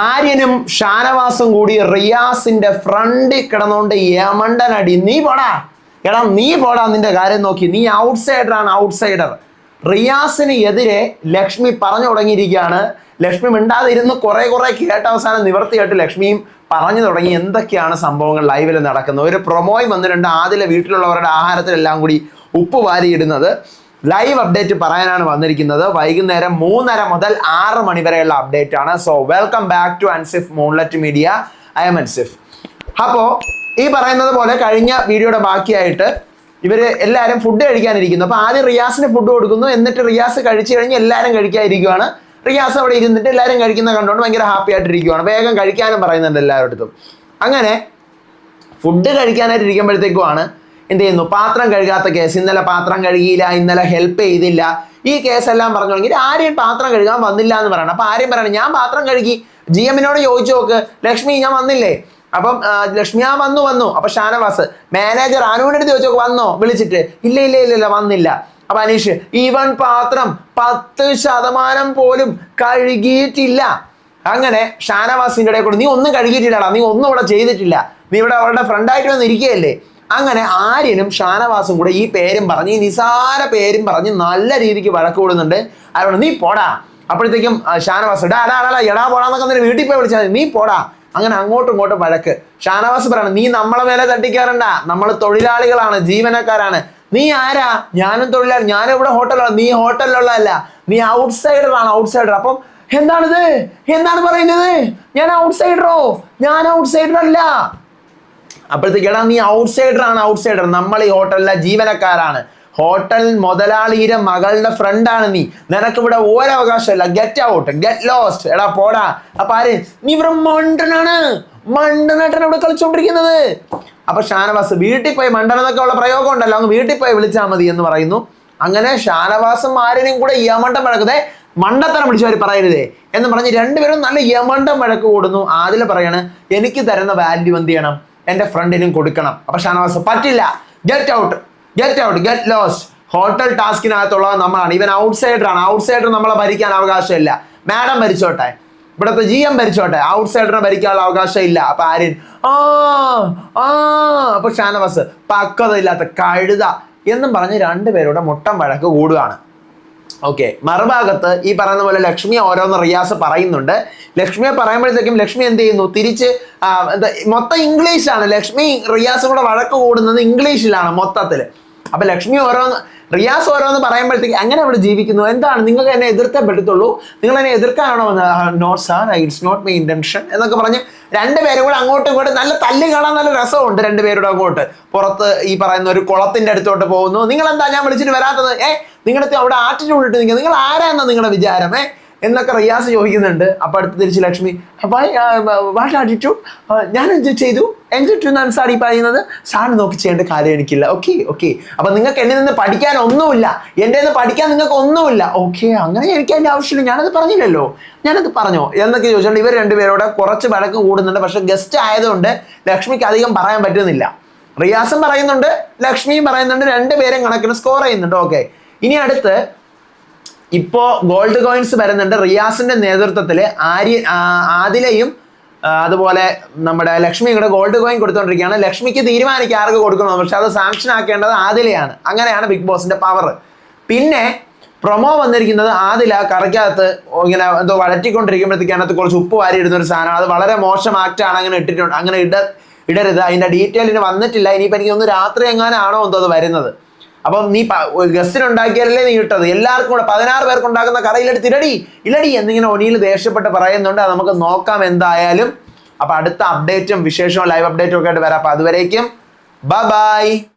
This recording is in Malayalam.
ആര്യനും ഷാനവാസും കൂടി റിയാസിന്റെ ഫ്രണ്ടിൽ കിടന്നുകൊണ്ട് യമണ്ടനടി നീ പോടാ. എടാ നീ പോടാ നിന്റെ കാര്യം നോക്കി. നീ ഔട്ട്സൈഡറാണ് ഔട്ട്സൈഡർ റിയാസിന് എതിരെ ലക്ഷ്മി പറഞ്ഞു തുടങ്ങിയിരിക്കുകയാണ്. ലക്ഷ്മി മിണ്ടാതെ ഇരുന്ന് കുറെ കുറെ കേട്ട അവസാനം നിവർത്തിയായിട്ട് ലക്ഷ്മിയും പറഞ്ഞു തുടങ്ങി എന്തൊക്കെയാണ് സംഭവങ്ങൾ ലൈവിൽ നടക്കുന്നത്. ഒരു പ്രൊമോയും വന്നിട്ടുണ്ട്. ആദ്യം വീട്ടിലുള്ളവരുടെ ആഹാരത്തിലെല്ലാം കൂടി ഉപ്പ് വാരിയിടുന്നത്. ലൈവ് അപ്ഡേറ്റ് പറയാനാണ് വന്നിരിക്കുന്നത്. വൈകുന്നേരം മൂന്നര മുതൽ ആറ് മണി വരെയുള്ള അപ്ഡേറ്റ് ആണ്. So welcome back to Ansif moonlet media I am Ansif അപ്പോ ഈ പറയുന്നത് പോലെ കഴിഞ്ഞ വീഡിയോയുടെ ബാക്കിയായിട്ട് ഇവർ എല്ലാവരും ഫുഡ് കഴിക്കാനിരിക്കുന്നു. അപ്പോൾ ആദ്യം റിയാസിന് ഫുഡ് കൊടുക്കുന്നു. എന്നിട്ട് റിയാസ് കഴിച്ചു കഴിഞ്ഞ് എല്ലാവരും കഴിക്കാതിരിക്കുവാണ് റിയാസ് അവിടെ ഇരുന്നിട്ട് എല്ലാവരും കഴിക്കുന്ന കണ്ടുകൊണ്ട് ഭയങ്കര ഹാപ്പി ആയിട്ട് ഇരിക്കുവാണ് വേഗം കഴിക്കാനും പറയുന്നുണ്ട് എല്ലാവരുടെ അടുത്തും അങ്ങനെ ഫുഡ് കഴിക്കാനായിട്ട് ഇരിക്കുമ്പോഴത്തേക്കുമാണ് എന്ത് ചെയ്യുന്നു പാത്രം കഴുകാത്ത കേസ് ഇന്നലെ പാത്രം കഴുകിയില്ല ഇന്നലെ ഹെൽപ്പ് ചെയ്തില്ല. ഈ കേസെല്ലാം പറഞ്ഞു തുടങ്ങി ആരെയും പാത്രം കഴുകാൻ വന്നില്ല എന്ന് പറയണം. അപ്പൊ ആരെയും പറയണം ഞാൻ പാത്രം കഴുകി. ജി എമ്മിനോട് ചോദിച്ചു നോക്ക് ലക്ഷ്മി ഞാൻ വന്നില്ലേ? അപ്പം ലക്ഷ്മി ആ വന്നു വന്നു. അപ്പൊ ഷാനവാസ് മാനേജർ അനുവിന്റെ ചോദിച്ചു വന്നോ? വിളിച്ചിട്ട് ഇല്ല ഇല്ല ഇല്ല ഇല്ല വന്നില്ല. അപ്പൊ അനീഷ് ഈവൻ പാത്രം പത്ത് ശതമാനം പോലും കഴുകിയിട്ടില്ല. അങ്ങനെ ഷാനവാസിന്റെ ഇടയിൽ കൂടെ നീ ഒന്നും കഴുകിയിട്ടില്ലടാ നീ ഒന്നും ഇവിടെ ചെയ്തിട്ടില്ല. നീ ഇവിടെ അവളുടെ ഫ്രണ്ടായിട്ട് വന്ന് ഇരിക്കുകയല്ലേ അങ്ങനെ ആര്യനും ഷാനവാസും കൂടെ ഈ പേരും പറഞ്ഞ് ഈ നിസാര പേരും പറഞ്ഞ് നല്ല രീതിക്ക് വഴക്ക് കൂടുന്നുണ്ട്. അതുകൊണ്ട് നീ പോടാ. അപ്പോഴത്തേക്കും ഷാനവാസ് ഡാ ഡാ ഡാ എടാ പോടാന്നൊക്കെ നിന്നെ വീട്ടിൽ പോയി വിളിച്ചാൽ നീ പോടാ. അങ്ങനെ അങ്ങോട്ടും ഇങ്ങോട്ടും വഴക്ക്. ഷാനവാസ് പറയണം നീ നമ്മളെ മേലെ തട്ടിക്കാറണ്ട നമ്മൾ തൊഴിലാളികളാണ് ജീവനക്കാരാണ്. നീ ആരാ? ഞാനും തൊഴിലാളി ഞാനും ഇവിടെ ഹോട്ടലാണ് നീ ഹോട്ടലിലുള്ളതല്ല. നീ ഔട്ട്സൈഡർ ആണ് ഔട്ട്സൈഡർ. അപ്പം എന്താണിത്? എന്താണ് പറയുന്നത്? ഞാൻ ഔട്ട്സൈഡറോ? ഞാൻ ഔട്ട്സൈഡർ അല്ല അപ്പോഴത്തേക്ക് എടാ നീ ഔട്ട്സൈഡർ ആണ് ഔട്ട്സൈഡർ നമ്മൾ ഈ ഹോട്ടലിലെ ജീവനക്കാരാണ്. ഹോട്ടൽ മുതലാളിയുടെ മകളുടെ ഫ്രണ്ടാണ് നീ. നിനക്ക് ഇവിടെ ഒരവകാശമില്ല. ഗെറ്റ് ഔട്ട് ഗെറ്റ് ലോസ്റ്റ് എടാ പോടാ. അപ്പൊ ആര്? നീ ഇവിടെ മണ്ടനാണ്. മണ്ടനായിട്ടാണ് ഇവിടെ കളിച്ചുകൊണ്ടിരിക്കുന്നത് അപ്പൊ ഷാനവാസ് വീട്ടിൽ പോയി മണ്ടൻ എന്നൊക്കെ ഉള്ള പ്രയോഗം ഉണ്ടല്ലോ. അങ്ങ് വീട്ടിൽ പോയി വിളിച്ചാൽ മതി എന്ന് പറയുന്നു. അങ്ങനെ ഷാനവാസും ആരെയും കൂടെ യമണ്ടം വഴക്കതേ മണ്ടത്തരം പിടിച്ചവർ പറയരുതേ എന്ന് പറഞ്ഞ് രണ്ടുപേരും നല്ല യമണ്ടം വഴക്ക് കൂടുന്നു. അതിൽ പറയാണ് എനിക്ക് തരുന്ന വാല്യൂ എന്ത് ചെയ്യണം? എന്റെ ഫ്രണ്ടിനും കൊടുക്കണം. അപ്പൊ ഷാനവാസ് പറ്റില്ല. Get out get out get lost hotel ടാസ്കിനകത്തുള്ളത് നമ്മളാണ്. ഇവൻ ഔട്ട്സൈഡറാണ് ഔട്ട്സൈഡർ നമ്മളെ ഭരിക്കാൻ അവകാശമില്ല. മാഡം ഭരിച്ചോട്ടെ. ഇവിടുത്തെ ജി എം ഭരിച്ചോട്ടെ. ഔട്ട്സൈഡറിനെ ഭരിക്കാനുള്ള അവകാശം ഇല്ല അപ്പൊ ആര്യൻ ആ ആ. അപ്പൊ ഷാനവാസ് പക്വത ഇല്ലാത്ത കഴുത. എന്നും പറഞ്ഞ് രണ്ടുപേരുടെ മുട്ടം വഴക്ക് കൂടുകയാണ്. ഓക്കെ മറുഭാഗത്ത് ഈ പറയുന്ന പോലെ ലക്ഷ്മി ഓരോന്ന് റിയാസ് പറയുന്നുണ്ട്. ലക്ഷ്മിയെ പറയുമ്പോഴത്തേക്കും ലക്ഷ്മി എന്ത് ചെയ്യുന്നു? തിരിച്ച് മൊത്തം ഇംഗ്ലീഷാണ് ലക്ഷ്മി റിയാസ് കൂടെ വഴക്ക് കൂടുന്നത് ഇംഗ്ലീഷിലാണ് മൊത്തത്തിൽ അപ്പൊ ലക്ഷ്മി ഓരോന്ന് റിയാസ് ഓരോന്ന് പറയുമ്പോഴത്തേക്ക് അങ്ങനെ അവിടെ ജീവിക്കുന്നു? എന്താണ്? നിങ്ങൾക്ക് എന്നെ എതിർത്തേ പറ്റത്തുള്ളൂ. നിങ്ങൾ എന്നെ എതിർക്കാനാണോ not sir it's not my intention എന്നൊക്കെ പറഞ്ഞ് രണ്ടുപേരും കൂടെ അങ്ങോട്ടും ഇങ്ങോട്ടും നല്ല തല്ല് കാണാൻ നല്ല രസമുണ്ട് രണ്ടുപേരുടെ അങ്ങോട്ട്. പുറത്ത് ഈ പറയുന്ന ഒരു കുളത്തിന്റെ അടുത്തോട്ട് പോകുന്നു. നിങ്ങൾ എന്താ ഞാൻ വിളിച്ചിട്ട് വരാത്തത്? ഏ നിങ്ങളുടെ അവിടെ ആറ്റിറ്റ്യൂഡ് ഇട്ട് നിങ്ങൾ ആരാന്നാ നിങ്ങളുടെ വിചാരം? ഏ എന്നൊക്കെ റിയാസ് ചോദിക്കുന്നുണ്ട്. അപ്പൊ അടുത്ത് തിരിച്ച് ലക്ഷ്മി വാട്ട് ആറ്റിറ്റ്യൂഡ് ഞാൻ എന്ത് ചെയ്തു? എന്തിട്ടു എന്നാണ് സാർ ഈ പറയുന്നത്? നോക്കി ചെയ്യേണ്ട കാര്യം എനിക്കില്ല. ഓക്കെ ഓക്കെ അപ്പൊ നിങ്ങൾക്ക് എന്നെ നിന്ന് പഠിക്കാൻ ഒന്നുമില്ല. എന്റെ നിന്ന് പഠിക്കാൻ നിങ്ങൾക്ക് ഒന്നുമില്ല. ഓക്കെ അങ്ങനെ എനിക്ക് അതിന്റെ ആവശ്യമില്ല. ഞാനത് പറഞ്ഞില്ലല്ലോ. ഞാനത് പറഞ്ഞോ? എന്നൊക്കെ ചോദിച്ചുകൊണ്ട് ഇവർ രണ്ടുപേരോടെ കുറച്ച് വഴക്ക് കൂടുന്നുണ്ട്. പക്ഷേ ഗസ്റ്റ് ആയതുകൊണ്ട് ലക്ഷ്മിക്ക് അധികം പറയാൻ പറ്റുന്നില്ല. റിയാസും പറയുന്നുണ്ട് ലക്ഷ്മിയും പറയുന്നുണ്ട്. രണ്ടുപേരും കണക്കിന് സ്കോർ ചെയ്യുന്നുണ്ട്. ഓക്കെ ഇനി അടുത്ത് ഇപ്പോ ഗോൾഡ് കോയിൻസ് വരുന്നുണ്ട്. റിയാസിന്റെ നേതൃത്വത്തിൽ ആര്യ ആദിലയും അതുപോലെ നമ്മുടെ ലക്ഷ്മി കൂടെ ഗോൾഡ് കോയിൻ കൊടുത്തോണ്ടിരിക്കുകയാണ്. ലക്ഷ്മിക്ക് തീരുമാനിക്കുക ആർക്ക് കൊടുക്കണം പക്ഷെ അത് സാങ്ഷൻ ആക്കേണ്ടത് ആദിലയാണ്. അങ്ങനെയാണ് ബിഗ് ബോസിന്റെ പവർ പിന്നെ പ്രൊമോ വന്നിരിക്കുന്നത് ആദില കറക്കകത്ത് ഇങ്ങനെ എന്തോ വഴറ്റിക്കൊണ്ടിരിക്കുമ്പോഴത്തേക്ക് അതിനകത്ത് കുറച്ച് ഉപ്പ് വാരി ഇടുന്ന ഒരു സാധനം അത് വളരെ മോശം ആക്റ്റ് ആണ്. അങ്ങനെ ഇട്ടിട്ടുണ്ട്. അങ്ങനെ ഇട ഇടരുത്. അതിന്റെ ഡീറ്റെയിൽ വന്നിട്ടില്ല. ഇനിയിപ്പോൾ എനിക്ക് ഒന്ന് രാത്രി എങ്ങാനാണോ എന്തോ അത് വരുന്നത്. അപ്പം നീ ഗസ്റ്റിന് ഉണ്ടാക്കിയാലല്ലേ നീ ഇട്ടത്. എല്ലാവർക്കും കൂടെ പതിനാറ് പേർക്ക് ഉണ്ടാക്കുന്ന കറയിലെടുത്ത് ഇരടി ഇലടി എന്നിങ്ങനെ ഒനിയിൽ ദേഷ്യപ്പെട്ട് പറയുന്നുണ്ട്. അത് നമുക്ക് നോക്കാം എന്തായാലും. അപ്പൊ അടുത്ത അപ്ഡേറ്റും വിശേഷവും ലൈവ് അപ്ഡേറ്റും ഒക്കെ ആയിട്ട് വരാം. അപ്പൊ അതുവരേക്കും ബൈ